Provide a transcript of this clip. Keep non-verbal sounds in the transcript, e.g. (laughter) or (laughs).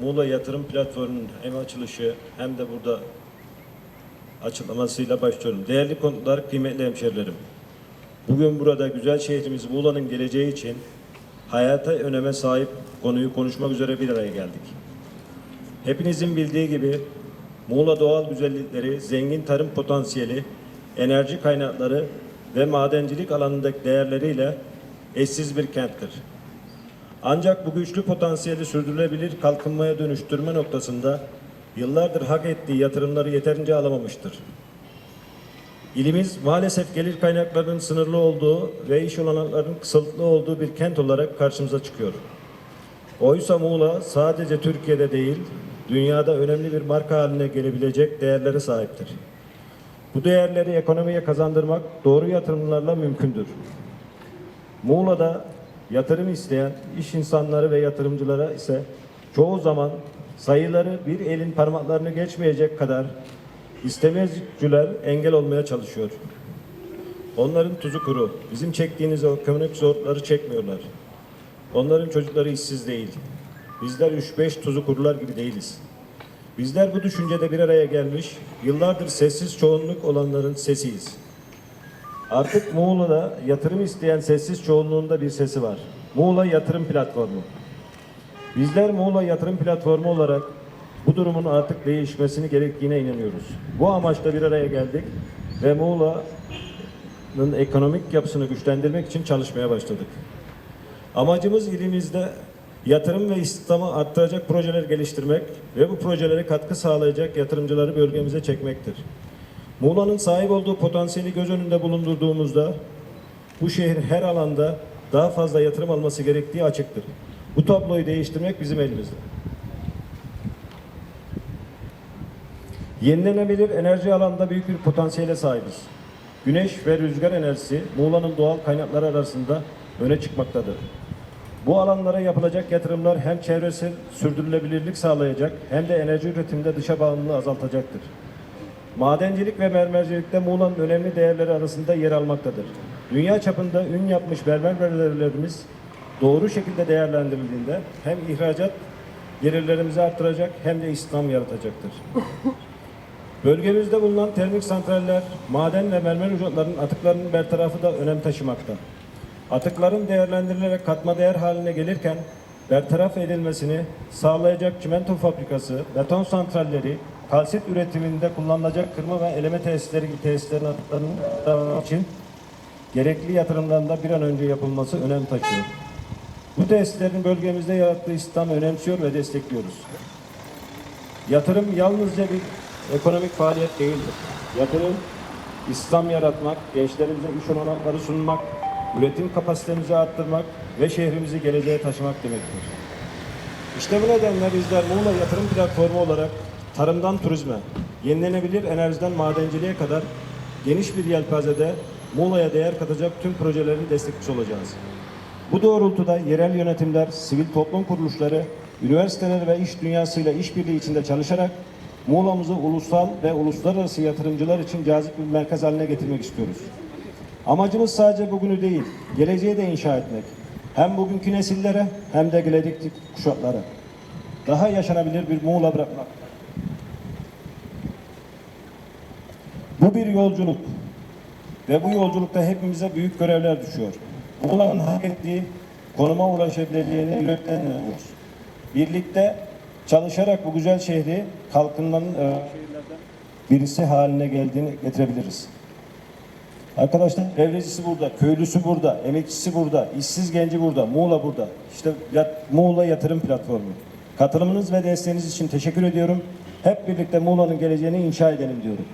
Muğla Yatırım Platformu'nun hem açılışı hem de burada açıklamasıyla başlıyorum. Değerli konuklar, kıymetli hemşerilerim. Bugün burada güzel şehrimiz Muğla'nın geleceği için hayata öneme sahip konuyu konuşmak üzere bir araya geldik. Hepinizin bildiği gibi Muğla doğal güzellikleri, zengin tarım potansiyeli, enerji kaynakları ve madencilik alanındaki değerleriyle eşsiz bir kenttir. Ancak bu güçlü potansiyeli sürdürülebilir kalkınmaya dönüştürme noktasında yıllardır hak ettiği yatırımları yeterince alamamıştır. İlimiz maalesef gelir kaynaklarının sınırlı olduğu ve iş olanaklarının kısıtlı olduğu bir kent olarak karşımıza çıkıyor. Oysa Muğla sadece Türkiye'de değil, dünyada önemli bir marka haline gelebilecek değerlere sahiptir. Bu değerleri ekonomiye kazandırmak doğru yatırımlarla mümkündür. Muğla'da yatırım isteyen iş insanları ve yatırımcılara ise çoğu zaman sayıları bir elin parmaklarını geçmeyecek kadar istemezcüler engel olmaya çalışıyor. Onların tuzu kuru. Bizim çektiğiniz o ekonomik zorlukları çekmiyorlar. Onların çocukları işsiz değil. Bizler 3-5 tuzu kurular gibi değiliz. Bizler bu düşüncede bir araya gelmiş, yıllardır sessiz çoğunluk olanların sesiyiz. Artık Muğla'da yatırım isteyen sessiz çoğunluğunda bir sesi var. Muğla Yatırım Platformu. Bizler Muğla Yatırım Platformu olarak bu durumun artık değişmesini gerektiğine inanıyoruz. Bu amaçla bir araya geldik ve Muğla'nın ekonomik yapısını güçlendirmek için çalışmaya başladık. Amacımız ilimizde yatırım ve istihdamı arttıracak projeler geliştirmek ve bu projelere katkı sağlayacak yatırımcıları bölgemize çekmektir. Muğla'nın sahip olduğu potansiyeli göz önünde bulundurduğumuzda bu şehir her alanda daha fazla yatırım alması gerektiği açıktır. Bu tabloyu değiştirmek bizim elimizde. Yenilenebilir enerji alanında büyük bir potansiyele sahibiz. Güneş ve rüzgar enerjisi Muğla'nın doğal kaynakları arasında öne çıkmaktadır. Bu alanlara yapılacak yatırımlar hem çevresel sürdürülebilirlik sağlayacak hem de enerji üretiminde dışa bağımlılığı azaltacaktır. Madencilik ve mermercilikte Muğla'nın önemli değerleri arasında yer almaktadır. Dünya çapında ün yapmış mermer verilerimiz doğru şekilde değerlendirildiğinde hem ihracat gelirlerimizi artıracak hem de istihdam yaratacaktır. (laughs) Bölgemizde bulunan termik santraller, maden ve mermer ocaklarının atıklarının bertarafı da önem taşımakta. Atıkların değerlendirilerek katma değer haline gelirken bertaraf edilmesini sağlayacak çimento fabrikası, beton santralleri, kalsit üretiminde kullanılacak kırma ve eleme tesisleri gibi için gerekli yatırımların da bir an önce yapılması önem taşıyor. Bu tesislerin bölgemizde yarattığı istihdamı önemsiyor ve destekliyoruz. Yatırım yalnızca bir ekonomik faaliyet değildir. Yatırım, İslam yaratmak, gençlerimize iş olanakları sunmak, üretim kapasitemizi arttırmak ve şehrimizi geleceğe taşımak demektir. İşte bu nedenle bizler Muğla Yatırım Platformu olarak tarımdan turizme, yenilenebilir enerjiden madenciliğe kadar geniş bir yelpazede Muğla'ya değer katacak tüm projelerin destekçisi olacağız. Bu doğrultuda yerel yönetimler, sivil toplum kuruluşları, üniversiteler ve iş dünyasıyla işbirliği içinde çalışarak Muğla'mızı ulusal ve uluslararası yatırımcılar için cazip bir merkez haline getirmek istiyoruz. Amacımız sadece bugünü değil, geleceği de inşa etmek. Hem bugünkü nesillere hem de gelecekteki kuşaklara. Daha yaşanabilir bir Muğla bırakmak. Bu bir yolculuk. Ve bu yolculukta hepimize büyük görevler düşüyor. Muğla'nın hak ettiği konuma ulaşabileceğini yürekten inanıyoruz. Birlikte çalışarak bu güzel şehri kalkınmanın e, birisi haline geldiğini getirebiliriz. Arkadaşlar evrecisi burada, köylüsü burada, emekçisi burada, işsiz genci burada, Muğla burada. İşte yat, Muğla Yatırım Platformu. Katılımınız ve desteğiniz için teşekkür ediyorum. Hep birlikte Muğla'nın geleceğini inşa edelim diyorum.